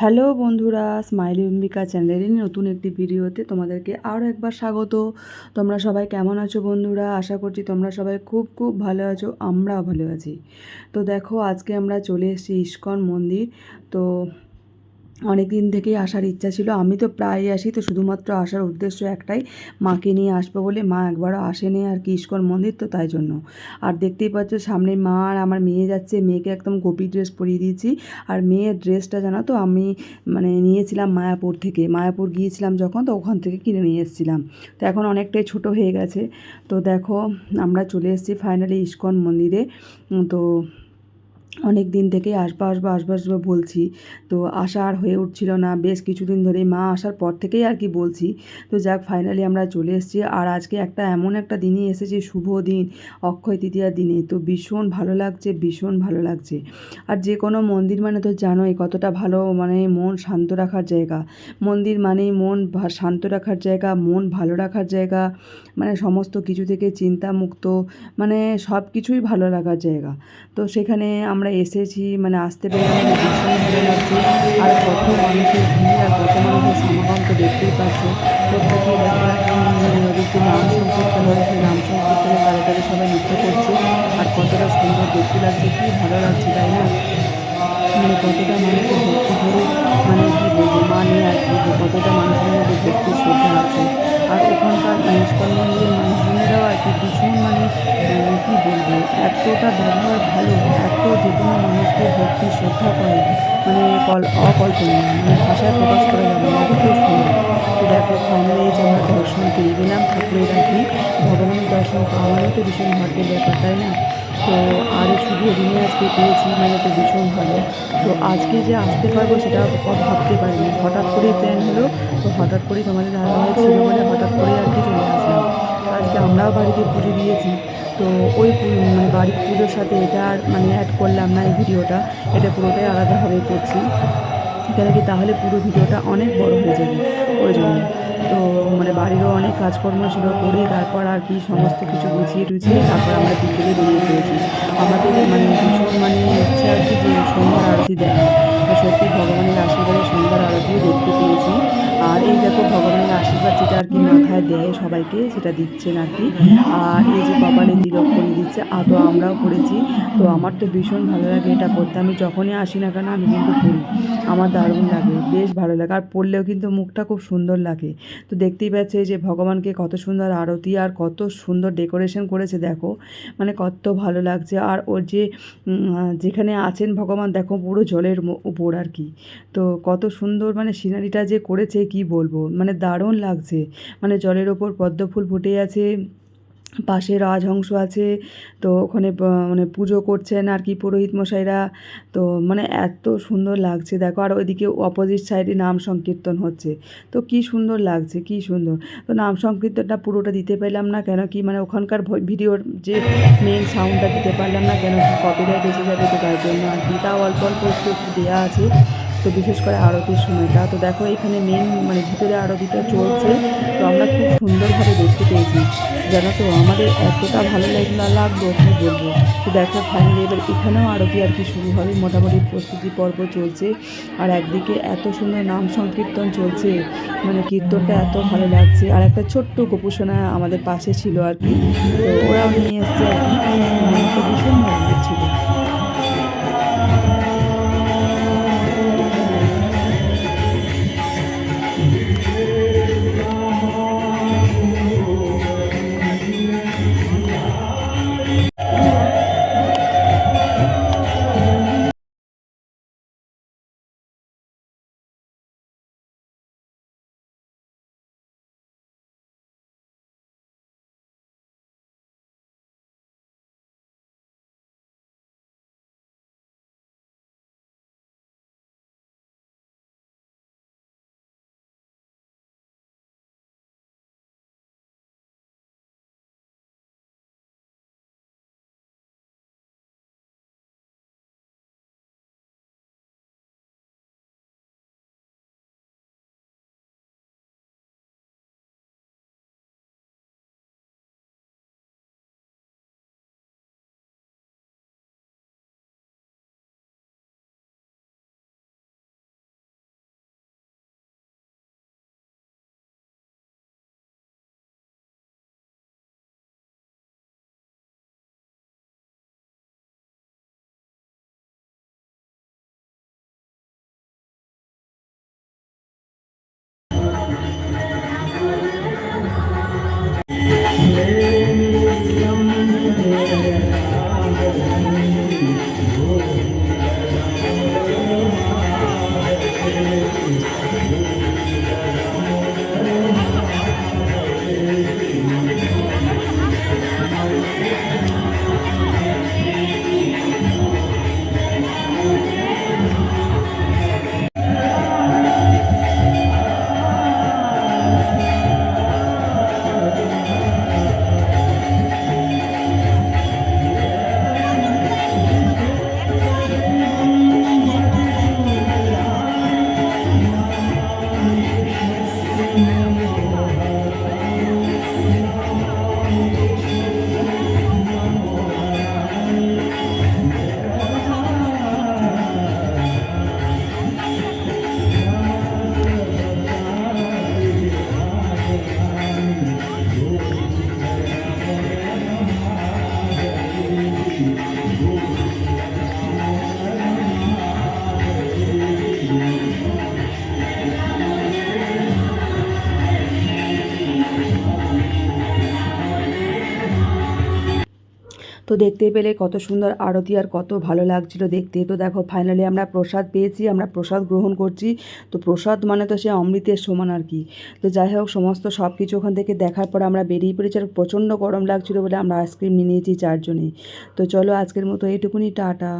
Hello বন্ধুরা, smiley Ambika চ্যানেলের নতুন একটি ভিডিওতে তোমাদেরকে আরও একবার স্বাগত। তোমরা সবাই কেমন আছো বন্ধুরা? আশা করছি তোমরা সবাই খুব খুব ভালো আছো, আমরাও ভালো আছি। তো দেখো, আজকে আমরা চলে এসেছি ইস্কন মন্দির। তো অনেক দিন থেকেই আসার ইচ্ছা ছিল। আমি তো প্রায়ই আসি, তো শুধুমাত্র আসার উদ্দেশ্য একটাই, মাকে নিয়ে আসব বলে। মা একবারও আসেনি আর কি ইস্কন মন্দির, তো তাই জন্য। আর দেখতেই পাচ্ছ সামনে মা আর আমার মেয়ে যাচ্ছে। মেয়েকে একদম গোপী ড্রেস পরিয়ে দিয়েছি। আর মেয়ের ড্রেসটা জানো তো, আমি মানে নিয়েছিলাম মায়াপুর থেকে। মায়াপুর গিয়েছিলাম যখন, তো ওখান থেকে কিনে নিয়ে এসেছিলাম। তো এখন অনেকটাই ছোট হয়ে গেছে। তো দেখো, আমরা চলে এসেছি ফাইনালি ইস্কন মন্দিরে। তো অনেক দিন থেকেই আসব আসব আসব আসব বলছি। তো আসা আর হয়ে উঠছিল না। বেশ কিছুদিন ধরে মা আসার পর থেকেই আর কি বলছি। তো যাক ফাইনালি আমরা চলে এসেছি। আর আজকে একটা এমন একটা দিনই এসেছে, শুভ দিন, অক্ষয় তৃতীয়ার দিনে। তো ভীষণ ভালো লাগছে, ভীষণ ভালো লাগছে। আর যে কোনো মন্দির মানে তো জানোই কতটা ভালো মানে মন শান্ত রাখার জায়গা। মন্দির মানেই মন শান্ত রাখার জায়গা, মন ভালো রাখার জায়গা মানে সমস্ত কিছু থেকে চিন্তামুক্ত মানে সব কিছুই ভালো লাগার জায়গা। তো সেখানে আমরা এসেছি মানে আসতে পেরে আমাদের ভীষণ ভালো লাগছে। আর কত মানুষের ভিড় আর কত মানুষের সমাগম তো দেখতেই পাচ্ছ। প্রত্যেকেই দেখো ওদিকে নাম সংকীর্তন হয় সেই নাম সংকীর্তনে তারা তারা সবাই নৃত্য করছে। আর কতটা সুন্দর দেখতে লাগছে, কি ভালো লাগছে, তাই না? মানে কতটা মানুষের ভক্তি ধরে মানে কী বলব মানে আর কতটা মানুষের মধ্যে ভক্তি, শ্রদ্ধা আছে। আর ওখানকার ইস্কন কি ভীষণ মানে কী বলব, এতটা ব্যবহার ভালো, এত যে কোনো মানুষকে ভক্তি শ্রদ্ধা করে মানে কল, অকল্পনীয় মানে ভাষায় প্রকাশ করা যাবে না, এত সুন্দর। তো দেখো ফাইনালি যে আমরা দর্শন পেয়ে গেলাম, ঠাকুরের কি ভগবানের দর্শন পাওয়ারও তো ভীষণ ভাগ্যের ব্যাপার, তাই না? তো আরও শুধু দিনে আজকে পেয়েছি মানে তো ভীষণ ভালো। তো আজকে যে আসতে পারব সেটা ভাবতে পারিনি। হঠাৎ করেই প্ল্যান হলো, তো হঠাৎ করেই তোমাদের ধারাবাহিক ছিল বলে হঠাৎ করেই আর কি চলে আসলাম। আজকে আমরাও বাড়িতে পুজো দিয়েছি। তো ওই মানে বাড়ির পুজোর সাথে এটা আর মানে অ্যাড করলাম না এই ভিডিওটা। এটা পুরোটাই আলাদাভাবে করছি। কেন কি তাহলে পুরো ভিডিওটা অনেক বড় হয়ে যাবে ওই জন্য। তো মানে বাড়িরও অনেক কাজকর্ম ছিল করে তারপর আর কি সমস্ত কিছু গুছিয়ে টুছিয়ে তারপর আমরা বিকেলে বেরিয়ে পড়েছি। আমাদের মানে ভীষণ মানে ইচ্ছে আর কি যে সন্ধ্যার আরতি দেয়। সত্যি ভগবানের আশীর্বাদে সন্ধ্যার আরতিও দেখতে পেয়েছি। আর এই দেখো ভগবানের আশীর্বাদ যেটা আর কি মাথায় দেয় সবাইকে সেটা দিচ্ছেন আর কি। আর এই যে কপালে তিলক করে দিচ্ছে তো আমরাও করেছি। তো আমার তো ভীষণ ভালো লাগে এটা করতে আমি যখনই আসি না কেন আমি কিন্তু পড়ি। আমার দারুণ লাগে, বেশ ভালো লাগে। আর পড়লেও কিন্তু মুখটা খুব সুন্দর লাগে। তো দেখতেই পাচ্ছে যে ভগবানকে কত সুন্দর আরতি আর কত সুন্দর ডেকোরেশন করেছে, দেখো। মানে কত ভালো লাগছে। আর ওর যে যেখানে আছেন ভগবান, দেখো পুরো জলের উপর আর কি। তো কত সুন্দর মানে সিনারিটা যে করেছে, কি বলব? মানে দারুণ লাগছে। মানে জলের ওপর পদ্ম ফুল ফুটে আছে, পাশে রাজহংস আছে, তো ওখানে মানে পুজো করছেন আর কি পুরোহিত মশাইরা। তো মানে এত সুন্দর লাগছে, দেখো। আর ওইদিকে অপোজিট সাইডে নাম সংকীর্তন হচ্ছে। তো কি সুন্দর লাগছে, কি সুন্দর। তো নাম সংকীর্তনটা পুরোটা দিতে পারলাম না কেন কি মানে ওখানকার ভিডিওর যে মেন সাউন্ডটা দিতে পারলাম না কেন কপিরাইট এসে যাবে তো তার জন্য আর কি। তাও অল্প অল্প একটু দেওয়া আছে। তো বিশেষ করে আরতির সময়টা। তো দেখো এখানে মেন মানে ভিতরে আরতিটা চলছে। তো আমরা খুব সুন্দরভাবে দেখতে পেয়েছি। জানো তো, আমাদের এতটা ভালো লাগল লাগল কী বলব। তো দেখো ফাইনালি এবার এখানেও আরতি আর কি শুরু হবে। মোটামুটি প্রস্তুতি পর্ব চলছে। আর একদিকে এত সুন্দর নাম সংকীর্তন চলছে। মানে কীর্তনটা এত ভালো লাগছে। আর একটা ছোট্ট গোপুসোনা আমাদের পাশে ছিল আর কি। তো ওরাও নিয়ে এসছে তো দেখতে পেলে কত সুন্দর আরতি আর কত ভালো লাগছিল দেখতে। তো দেখো ফাইনালি আমরা প্রসাদ পেয়েছি, আমরা প্রসাদ গ্রহণ করছি। তো প্রসাদ মানে তো সে অমৃতের সমান আর কি। তো যাই হোক, সমস্ত সব কিছু ওখান থেকে দেখার পর আমরা বেরিয়ে পড়েছি আর প্রচণ্ড গরম লাগছিল বলে আমরা আইসক্রিম নিয়ে নিয়েছি চারজনে তো চলো আজকের মতো এইটুকুনি, টাটা।